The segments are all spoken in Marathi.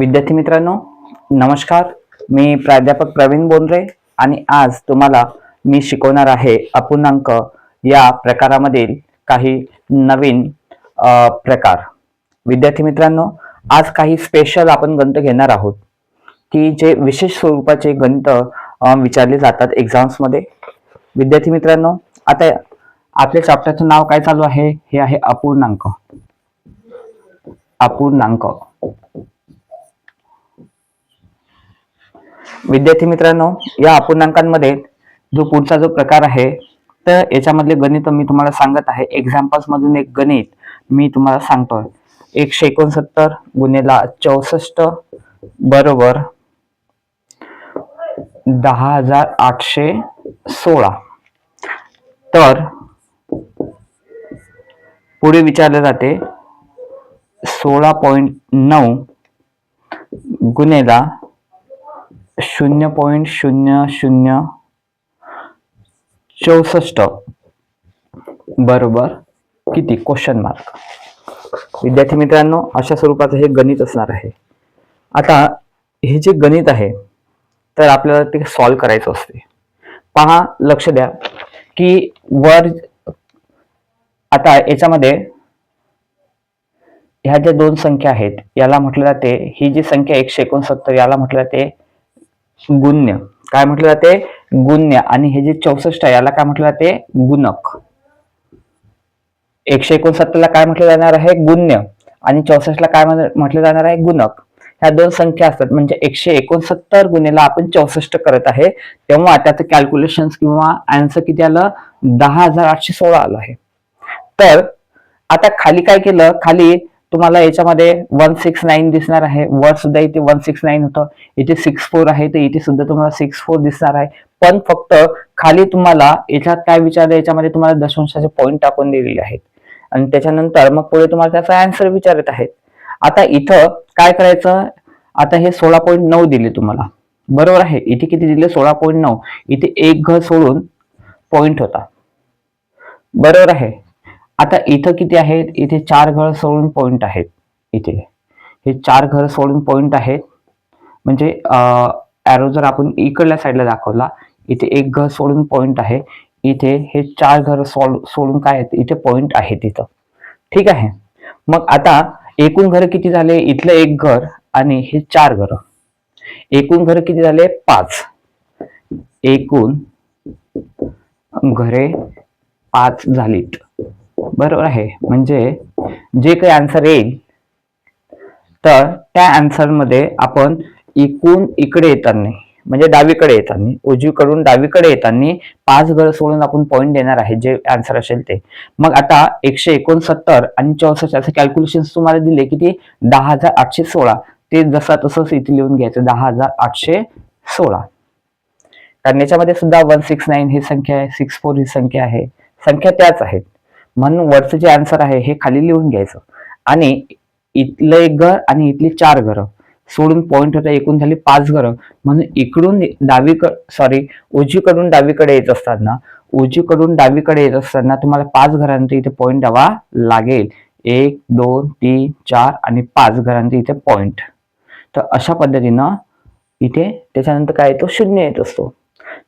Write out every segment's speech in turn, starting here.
विद्यार्थी मित्रांनो नमस्कार. मी प्राध्यापक प्रवीण बोंद्रे आणि आज तुम्हाला मी शिकवणार आहे अपूर्णांक या प्रकारामधील काही नवीन प्रकार. विद्यार्थी मित्रांनो आज काही स्पेशल आपण गणित घेणार आहोत की जे विशेष स्वरूपाचे गणित विचारले जातात एक्झाम्समध्ये विद्यार्थी मित्रांनो आता आपल्या चॅप्टरचं नाव काय चालू आहे? हे आहे अपूर्णांक. अपूर्णांक. विद्यार्थी मित्रांनो या अपूर्णांकांमध्ये जो पुढचा जो प्रकार आहे तर याच्यामधले गणित मी तुम्हाला सांगत आहे. एक्झाम्पल्स मधून एक गणित मी तुम्हाला सांगतोय. एकशे एकोणसत्तर गुन्हेला चौसष्ट बरोबर दहा हजार आठशे सोळा. तर पुढे विचारले जाते सोळा पॉइंट नऊ गुन्हेला शून्य पॉईंट शून्य शून्य चौसष्ट. बरोबर. किती? क्वेश्चन मार्क विद्यार्थी मित्रांनो अशा स्वरूपाचं हे गणित असणार आहे. आता हे जे गणित आहे तर आपल्याला ते सॉल्व करायचं असते. पहा लक्ष द्या की वर आता याच्यामध्ये ह्या ज्या दोन संख्या आहेत याला म्हटलं जाते ही जी संख्या एकशे एकोणसत्तर याला म्हटलं जाते गुण्य. काय म्हटलं जाते? गुण्य. आणि हे जे चौसष्ट आहे याला काय म्हटलं जाते? गुणक. एकशे एकोणसत्तरला काय म्हटलं जाणार आहे? गुण्य. आणि चौसष्टला काय म्हटलं जाणार आहे? गुणक. ह्या दोन संख्या असतात. म्हणजे एकशे एकोणसत्तर गुन्हेला आपण चौसष्ट करत आहे. तेव्हा त्याचं कॅल्क्युलेशन किंवा आन्सर किती आलं? दहा हजार आठशे सोळा आलं आहे. तर आता खाली काय केलं? खाली तुम्हाला याच्यामध्ये वन सिक्स नाईन दिसणार आहे. वर सुद्धा इथे वन सिक्स नाईन होतं. इथे सिक्स फोर आहे. तर इथे सुद्धा तुम्हाला सिक्स फोर दिसणार आहे. पण फक्त खाली तुम्हाला याच्यात काय विचारलं याच्यामध्ये तुम्हाला दशांशाचे पॉईंट टाकून दिलेले आहेत. आणि त्याच्यानंतर मग पुढे तुम्हाला त्याचा आन्सर विचारत आहेत. आता इथं काय करायचं? आता हे सोळा पॉईंट नऊ दिले तुम्हाला. बरोबर आहे? इथे किती दिले? सोळा पॉईंट नऊ. इथे एक घर सोडून पॉईंट होता. बरोबर आहे? आता इथं किती आहेत? इथे चार घर सोडून पॉइंट आहेत. इथे. हे चार घर सोडून पॉइंट आहेत. म्हणजे ॲरो जर आपण इकडल्या साईडला दाखवला इथे एक घर सोडून पॉइंट आहे. इथे हे चार घर सोडून काय आहेत? इथे पॉइंट आहेत इथं. ठीक आहे? मग आता एकूण घर किती झाले? इथलं एक घर आणि हे चार घर. एकूण घर किती झाले? पाच. एकूण घरे पाच झालीत. बरोबर आहे. म्हणजे जे काही आन्सर येईल तर त्या आन्सरमध्ये आपण एकूण इकडे येताना म्हणजे डावीकडे येताना उजवीकडून डावीकडे येताना पाच घर सोडून आपण पॉईंट देणार आहे जे आन्सर असेल ते. मग आता एकशे एकोणसत्तर आणि चौसष्ट असे कॅल्क्युलेशन तुम्हाला दिले किती दहा हजार आठशे सोळा. ते जसं तसंच इथे लिहून घ्यायचं दहा हजार आठशे सोळा. कारण याच्यामध्ये सुद्धा वन सिक्स नाईन ही संख्या आहे सिक्स फोर ही संख्या आहे. संख्या त्याच आहेत. म्हणून वरचं जे आन्सर आहे हे खाली लिहून घ्यायचं. आणि इथलं एक घर आणि इथली चार घरं. सोडून पॉईंट होता एकूण झाली पाच घरं. म्हणून इकडून डावीकड सॉरी उजीकडून डावीकडे येत असताना उजीकडून डावीकडे येत असताना तुम्हाला पाच घरांचे इथे पॉईंट द्यावा लागेल. एक दोन तीन चार आणि पाच घरांचे इथे पॉईंट तर अशा पद्धतीनं इथे त्याच्यानंतर काय येतो? शून्य येत असतो.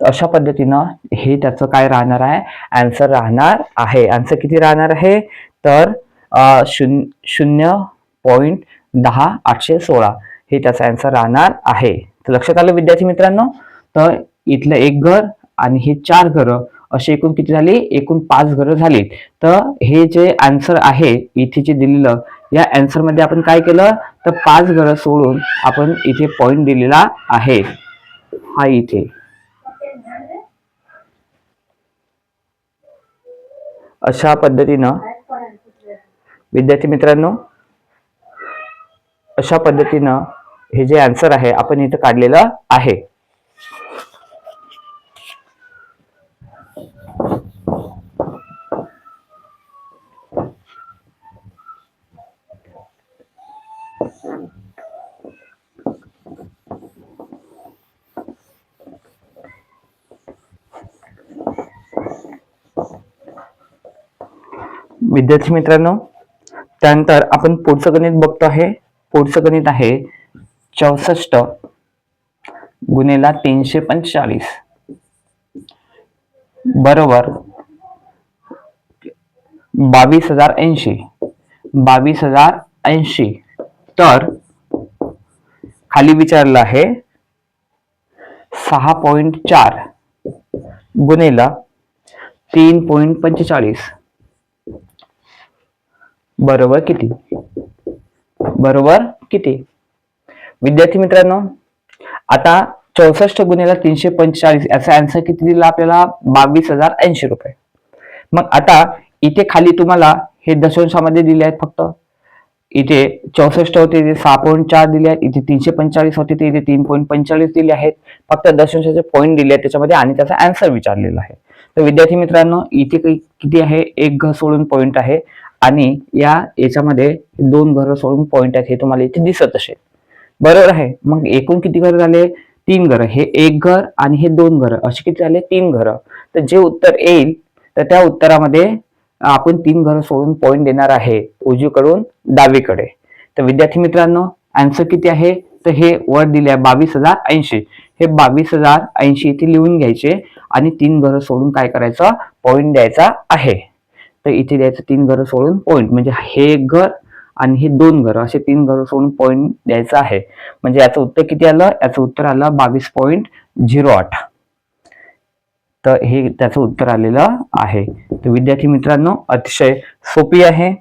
तर अशा पद्धतीनं हे त्याचं काय राहणार आहे? आन्सर राहणार आहे. आन्सर किती राहणार आहे? तर शून्य शून्य पॉईंट दहा आठशे सोळा हे त्याचा आन्सर राहणार आहे. तर लक्षात आलं विद्यार्थी मित्रांनो? तर इथलं एक घर आणि हे चार घरं अशी एकूण किती झाली? एकूण पाच घरं झाली. तर हे जे आन्सर आहे इथे जे दिलेलं या आन्सरमध्ये आपण काय केलं? तर पाच घरं सोडून आपण इथे पॉईंट दिलेला आहे. हा इथे. अशा पद्धतीनं विद्यार्थी मित्रांनो अशा पद्धतीनं हे जे आन्सर आहे आपण इथं काढलेलं आहे. विद्यार्थी मित्रांनो त्यानंतर आपण पुढचं गणित बघतो आहे. पुढचं गणित आहे चौसष्ट गुन्हेला तीनशे पंचेचाळीस. बरोबर. बावीस हजार ऐंशी. बावीस हजार ऐंशी. तर खाली विचारलं आहे सहा पॉइंट चार गुन्हेला तीन पॉइंट पंचेचाळीस. बरोबर किती? बरोबर किती? विद्यार्थी मित्रांनो आता चौसष्ट गुन्ह्याला तीनशे पंचेचाळीस याचा आन्सर किती दिला आपल्याला? बावीस हजार ऐंशी रुपये. मग आता इथे खाली तुम्हाला हे दशांशामध्ये दिले आहेत फक्त. इथे चौसष्ट होते इथे सहा पॉईंट चार दिले आहेत इथे तीनशे पंचेचाळीस होते ते इथे तीन पॉईंट पंचेचाळीस दिले आहेत. फक्त दशांशाचे पॉईंट दिले आहेत त्याच्यामध्ये आणि त्याचा आन्सर विचारलेला आहे. तर विद्यार्थी मित्रांनो इथे काही किती आहे? एक घ सोडून पॉईंट आहे. आणि या याच्यामध्ये दोन घरं सोडून पॉईंट आहेत हे तुम्हाला इथे दिसत असेल. बरोबर आहे. मग एकूण किती घर झाले? तीन घरं. हे एक घर आणि हे दोन घरं. असे किती झाले? तीन घरं. तर जे उत्तर येईल तर त्या उत्तरामध्ये आपण तीन घरं सोडून पॉईंट देणार आहे उजवीकडून डावीकडे. तर विद्यार्थी मित्रांनो आन्सर किती आहे? तर हे वर दिले आहे बावीस हजार ऐंशी. हे बावीस हजार ऐंशी इथे लिहून घ्यायचे आणि तीन घरं सोडून काय करायचं? पॉईंट द्यायचा आहे. तर इथे द्यायचं तीन घरं सोडून पॉईंट म्हणजे हे एक घर आणि हे दोन घरं असे तीन घरं सोडून पॉईंट द्यायचं आहे. म्हणजे याचं उत्तर किती आलं? याचं उत्तर आलं बावीस पॉईंट झिरो आठ. तर हे त्याचं उत्तर आलेलं आहे. तर विद्यार्थी मित्रांनो अतिशय सोपी आहे.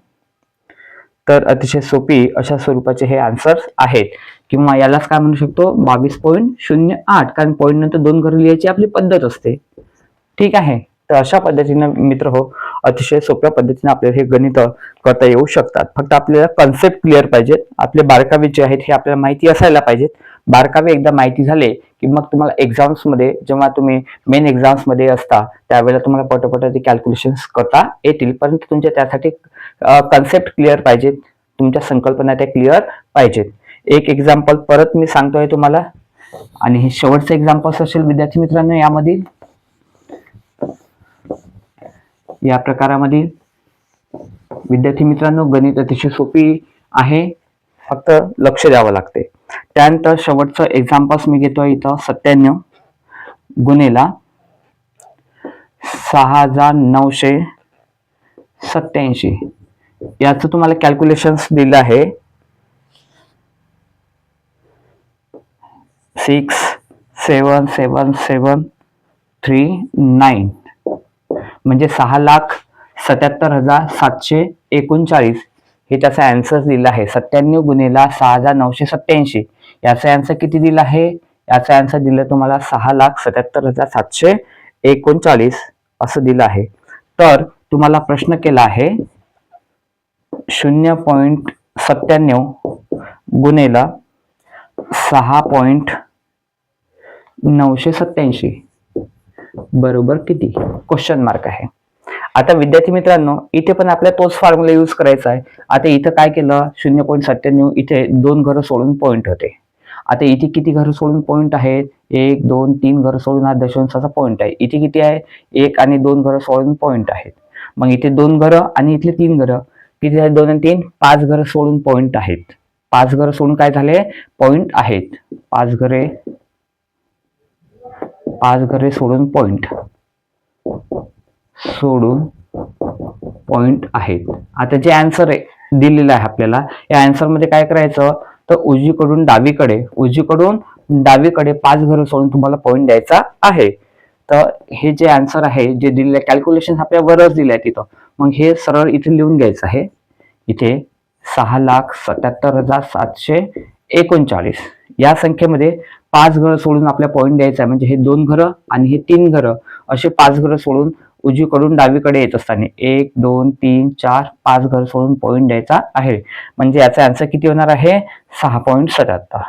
तर अतिशय सोपी अशा स्वरूपाचे हे आन्सर्स आहेत. किंवा यालाच काय म्हणू शकतो? बावीस पॉईंट शून्य आठ. कारण पॉईंट नंतर दोन घरं लिहायची आपली पद्धत असते. ठीक आहे? तर अशा पद्धतीनं मित्र हो अतिशय सोप्या पद्धतीने आपल्याला हे गणित करता येऊ शकतात. फक्त आपल्याला कन्सेप्ट क्लिअर पाहिजेत. आपले बारकावे जे आहेत हे आपल्याला माहिती असायला पाहिजेत. बारकावे एकदा माहिती झाले की मग तुम्हाला एक्झाम्समध्ये जेव्हा तुम्ही मेन एक्झाम्समध्ये असता त्यावेळेला तुम्हाला पटपट ते कॅल्क्युलेशन्स करता येतील. परंतु तुमच्या त्यासाठी कन्सेप्ट क्लिअर पाहिजेत. तुमच्या संकल्पना त्या क्लिअर पाहिजेत. एक एक्झाम्पल परत मी सांगतोय तुम्हाला. आणि हे शेवटचं एक्झाम्पल्स असेल विद्यार्थी मित्रांनो यामधील. या प्रकारामधील विद्यार्थी मित्रांनो गणित अतिशय सोपी आहे. फक्त लक्ष द्यावं लागते. त्यानंतर शेवटचं एक्झाम्पल्स मी घेतोय इथं सत्त्याण्णव. गुन्हेला सहा हजार नऊशे सत्याऐंशी याचं तुम्हाला कॅल्क्युलेशन्स दिलं आहे. Six seven seven seven three nine म्हणजे सहा लाख सत्याहत्तर हजार सातशे एकोणचाळीस. हे त्याचा अँसर दिला आहे. सत्त्याण्णव गुन्हेला सहा हजार नऊशे सत्याऐंशी याचा अँसर किती दिला आहे? याचा अँसर दिलं तुम्हाला सहा लाख सत्याहत्तर हजार सातशे एकोणचाळीस असं दिलं आहे. तर तुम्हाला प्रश्न केला आहे शून्य पॉईंट सत्त्याण्णव गुन्हेला सहा पॉईंट नऊशे सत्याऐंशी बरोबर किती? क्वेश्चन मार्क आहे. आता विद्यार्थी मित्रांनो इथे पण आपल्या तोच फॉर्म्युला यूज करायचा आहे. आता इथं काय केलं? शून्य पॉईंट सत्त्याण्णव इथे दोन घरं सोडून पॉईंट होते. आता इथे किती घरं सोडून पॉईंट आहेत? एक दोन तीन घरं सोडून हा दशांशाचा पॉईंट आहे. इथे किती आहे? एक आणि दोन घरं सोडून पॉईंट आहेत. मग इथे दोन घरं आणि इथले तीन घरं. किती आहेत? दोन आणि तीन? पाच घरं सोडून पॉईंट आहेत. पाच घरं सोडून काय झाले? पॉईंट आहेत. पाच घरे पाच घरे सोडून पॉइंट सोडून पॉइंट आहेत. आता जे आन्सर आहे दिलेलं आहे आपल्याला या आन्सरमध्ये काय करायचं? तर उजवीकडून डावीकडे उजवीकडून डावीकडे पाच घरं सोडून तुम्हाला पॉईंट द्यायचा आहे. तर हे जे आन्सर आहे जे दिलेले कॅल्क्युलेशन आपल्या वरच दिले आहे तिथं. मग हे सरळ इथे लिहून घ्यायचं आहे. इथे सहा लाख सत्याहत्तर हजार सातशे एकोणचाळीस. या संख्येमध्ये पाच घरं सोडून आपल्या पॉईंट द्यायचा आहे. म्हणजे हे दोन घरं आणि हे तीन घरं असे पाच घरं सोडून उजवीकडून डावीकडे येत असताना एक दोन तीन चार पाच घर सोडून पॉईंट द्यायचा आहे. म्हणजे याचा आन्सर किती होणार आहे? सहा पॉईंट सत्याहत्तर.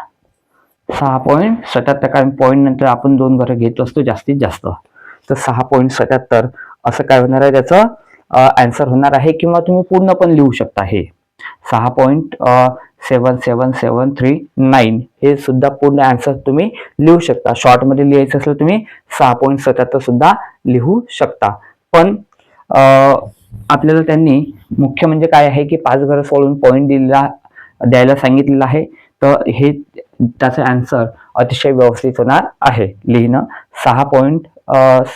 सहा पॉईंट सत्याहत्तर कारण पॉईंट नंतर आपण दोन घरं घेत असतो जास्तीत जास्त. तर सहा पॉईंट सत्याहत्तर असं काय होणार आहे? त्याचं आन्सर होणार आहे किंवा तुम्ही पूर्ण पण लिहू शकता हे. सहा point seven seven seven three nine हे सुद्धा पूर्ण आन्सर तुम्ही लिहू शकता. शॉर्टमध्ये लिहायचं असेल तुम्ही सहा पॉईंट सत्याहत्तर सुद्धा लिहू शकता. पण आपल्याला त्यांनी मुख्य म्हणजे काय आहे की पाच घरं सोडून पॉईंट दिलेला द्यायला सांगितलेलं आहे. तर हे त्याचं आन्सर अतिशय व्यवस्थित होणार आहे. लिहिणं सहा point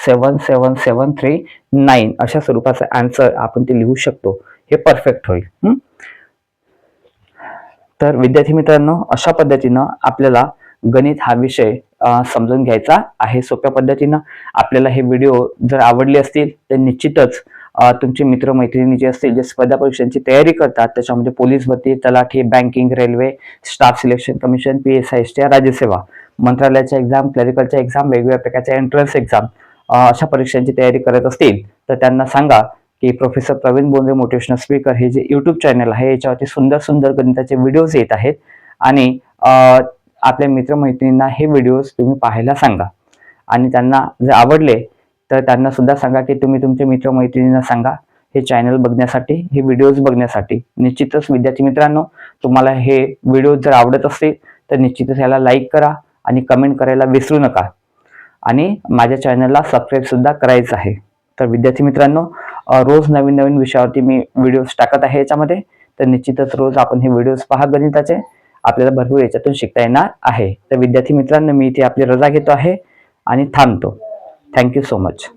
seven seven seven three nine अशा स्वरूपाचं आन्सर आपण ते लिहू शकतो. हे परफेक्ट होईल. तर विद्यार्थी मित्रांनो अशा पद्धतीनं आपल्याला गणित हा विषय समजून घ्यायचा आहे. सोप्या पद्धतीनं आपल्याला हे व्हिडिओ जर आवडले असतील तर निश्चितच तुमचे मित्रमैत्रिणी जे असतील जे स्पर्धा परीक्षांची तयारी करतात त्याच्यामध्ये पोलीस भरती तलाठी banking railway staff selection commission P S I S T राज्यसेवा मंत्रालयाच्या एक्झाम क्लरिकलच्या एक्झाम वेगवेगळ्या प्रकारच्या एंट्रन्स एक्झाम अशा परीक्षांची तयारी करत असतील तर त्यांना सांगा. की professor Pravin Bonde motivational speaker हे जे यूट्यूब चॅनल आहे याच्यावरती सुंदर सुंदर गणिताचे व्हिडिओज येत आहेत. आणि आपल्या मित्रमैत्रिणींना हे व्हिडिओज तुम्ही पाहायला सांगा. आणि त्यांना जर आवडले तर त्यांना सुद्धा सांगा की तुम्ही तुमच्या मित्रमैत्रिणींना सांगा हे चॅनल बघण्यासाठी हे व्हिडिओज बघण्यासाठी. निश्चितच विद्यार्थी मित्रांनो तुम्हाला हे व्हिडिओ जर आवडत असतील तर निश्चितच याला लाईक करा आणि कमेंट करायला विसरू नका. आणि माझ्या चॅनलला सबस्क्राईब सुद्धा करायचं आहे. तर विद्यार्थी मित्रांनो रोज नवीन नवीन विषयावरती मी व्हिडिओज टाकत आहे याच्यामध्ये. तर निश्चितच रोज आपण हे व्हिडिओज पहा गणिताचे आपल्याला भरपूर याच्यातून शिकता येणार आहे. तर विद्यार्थी मित्रांनो मी इथे आपली रजा घेतो आहे आणि थांबतो. Thank you so much